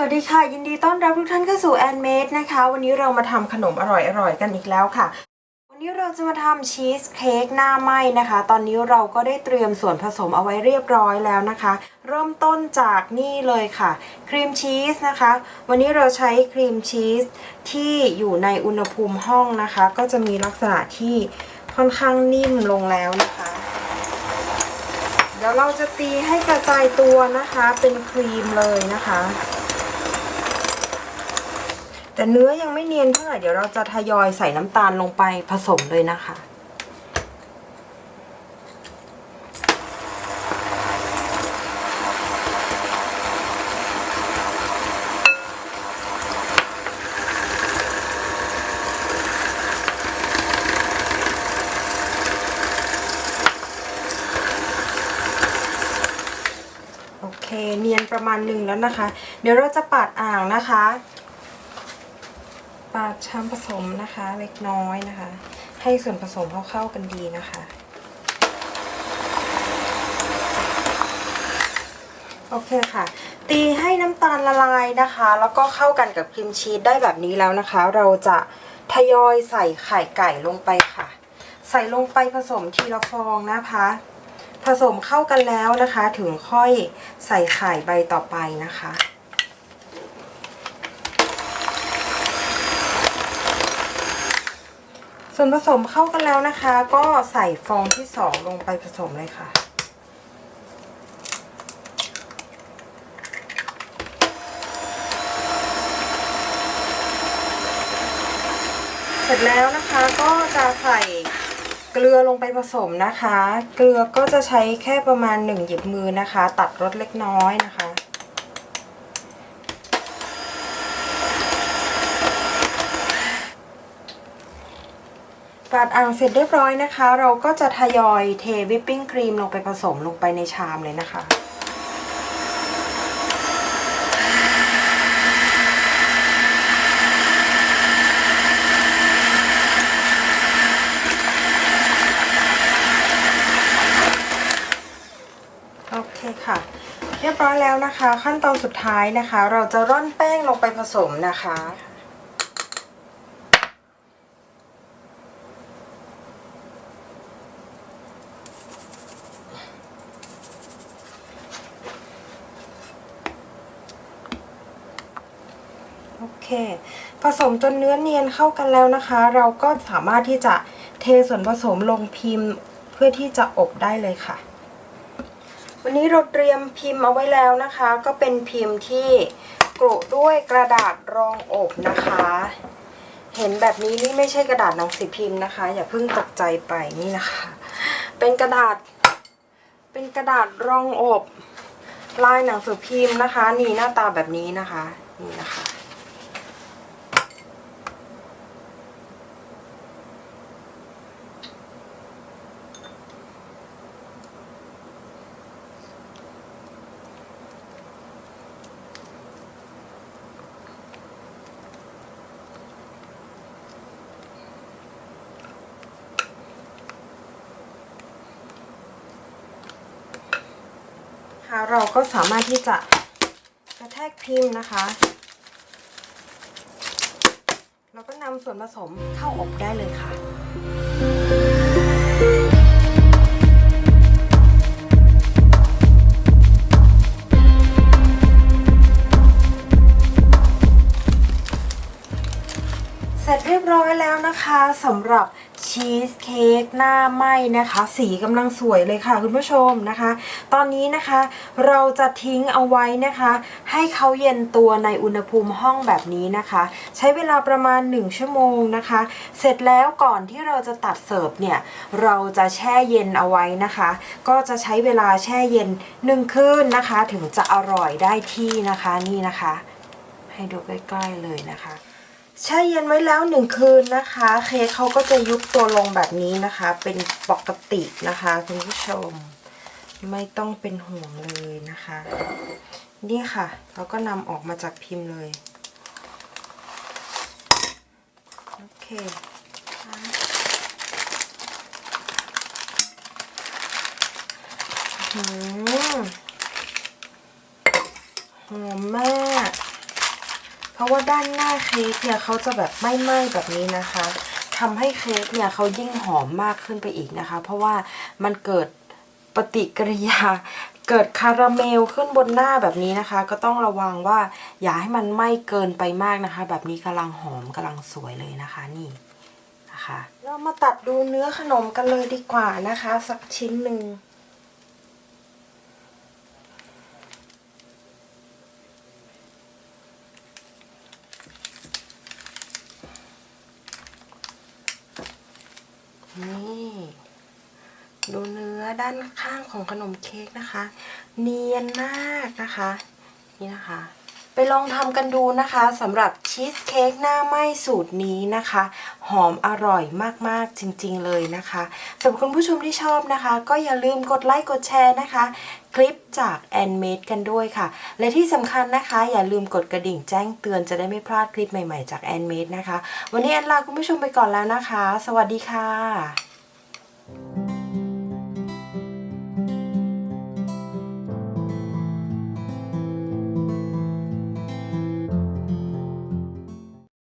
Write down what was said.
สวัสดีค่ะ ยินดีต้อนรับทุกท่านเข้าสู่แอนเมดนะคะ วันนี้เรามาทำขนมอร่อยๆกันอีกแล้วค่ะ วันนี้เราจะมาทำชีสเค้กหน้าไหม้นะคะ ตอนนี้เราก็ได้เตรียมส่วนผสมเอาไว้เรียบร้อยแล้วนะคะ เริ่มต้นจากนี่เลยค่ะ ครีมชีสนะคะ วันนี้เราใช้ครีมชีสที่อยู่ในอุณหภูมิห้องนะคะ ก็จะมีลักษณะที่ค่อนข้างนิ่มลงแล้วนะคะเดี๋ยวเราจะตีให้กระจายตัวนะคะ เป็นครีมเลยนะคะ แต่เนื้อยังไม่เนียนเท่าไหร่เดี๋ยวเราจะทยอยใส่น้ำตาลลงไปผสมเลยนะคะ โอเคเนียนประมาณหนึ่งแล้วนะคะ เดี๋ยวเราจะปาดอ่างนะคะาดช้ำผสมนะคะเล็กน้อยนะคะ ให้ส่วนผสมเข้าเข้ากันดีนะคะ โอเคค่ะ ตีให้น้ำตาลละลายนะคะ แล้วก็เข้ากันกับครีมชีสได้แบบนี้แล้วนะคะ เราจะทยอยใส่ไข่ไก่ลงไปค่ะ ใส่ลงไปผสมทีละฟองนะคะ ผสมเข้ากันแล้วนะคะ ถึงค่อยใส่ไข่ใบต่อไปนะคะ ส่วนผสมเข้ากันแล้วนะคะ ก็ใส่ฟองที่สองลงไปผสมเลยค่ะ เสร็จแล้วนะคะก็จะใส่เกลือลงไปผสมนะคะ เกลือก็จะใช้แค่ประมาณหนึ่งหยิบมือนะคะ ตัดรสเล็กน้อยนะคะ ปาดอ่างเสร็จเรียบร้อยนะคะ เราก็จะทยอยเทวิปปิ้งครีมลงไปผสมลงไปในชามเลยนะคะโอเคค่ะ เรียบร้อยแล้วนะคะ ขั้นตอนสุดท้ายนะคะ เราจะร่อนแป้งลงไปผสมนะคะ เค ผสมจนเนื้อเนียนเข้ากันแล้วนะคะ เราก็สามารถที่จะเทส่วนผสมลงพิมพ์เพื่อที่จะอบได้เลยค่ะ วันนี้เราเตรียมพิมพ์เอาไว้แล้วนะคะ ก็เป็นพิมพ์ที่กรุด้วยกระดาษรองอบนะคะ เห็นแบบนี้นี่ไม่ใช่กระดาษหนังสือพิมพ์นะคะ อย่าเพิ่งตกใจไปนี่นะคะ เป็นกระดาษ เป็นกระดาษรองอบลายหนังสือพิมพ์นะคะ นี่หน้าตาแบบนี้นะคะ นี่นะคะ คะ เราก็สามารถที่จะกระแทกพิมพ์นะคะ แล้วก็นำส่วนผสมเข้าอบได้เลยค่ะ ร้อยแล้วนะคะสำหรับชีสเค้กหน้าไหมนะคะ สีกำลังสวยเลยค่ะคุณผู้ชมนะคะ ตอนนี้นะคะเราจะทิ้งเอาไว้นะคะ ให้เขาเย็นตัวในอุณหภูมิห้องแบบนี้นะคะ ใช้เวลาประมาณ 1 ชั่วโมงนะคะ เสร็จแล้วก่อนที่เราจะตัดเสิร์ฟเนี่ยเราจะแช่เย็นเอาไว้นะคะ ก็จะใช้เวลาแช่เย็น1คืนนะคะ ถึงจะอร่อยได้ที่นะคะนี่นะคะ ให้ดูใกล้ๆเลยนะคะ แช่เย็นไว้แล้วหนึ่งคืนนะคะ เค้กเขาก็จะยุบตัวลงแบบนี้นะคะ เป็นปกตินะคะคุณผู้ชม ไม่ต้องเป็นห่วงเลยนะคะ นี่ค่ะ เราก็นำออกมาจากพิมพ์เลย โอเคหืมหอมมาก เพราะว่าด้านหน้าเค้กเนี่ยเขาจะแบบไม่ไหม้แบบนี้นะคะทำให้เค้กเนี่ยเขายิ่งหอมมากขึ้นไปอีกนะคะ เพราะว่ามันเกิดปฏิกิริยาเกิดคาราเมลขึ้นบนหน้าแบบนี้นะคะ ก็ต้องระวังว่าอย่าให้มันไหม้เกินไปมากนะคะ แบบนี้กำลังหอมกำลังสวยเลยนะคะนี่นะคะ เรามาตัดดูเนื้อขนมกันเลยดีกว่านะคะ สักชิ้นหนึ่ง นี่ดูเนื้อด้านข้างของขนมเค้กนะคะ เนียนมากนะคะ นี่นะคะ ไปลองทำกันดูนะคะสำหรับชีสเค้กหน้าไหม้สูตรนี้นะคะ หอมอร่อยมากๆจริงๆเลยนะคะสำหรับคุณผู้ชมที่ชอบนะคะ ก็อย่าลืมกดไลค์กดแชร์นะคะ คลิปจากแอนเมดกันด้วยค่ะ และที่สำคัญนะคะ อย่าลืมกดกระดิ่งแจ้งเตือนจะได้ไม่พลาดคลิปใหม่ๆจากแอนเมดนะคะ วันนี้แอนลาคุณผู้ชมไปก่อนแล้วนะคะ สวัสดีค่ะ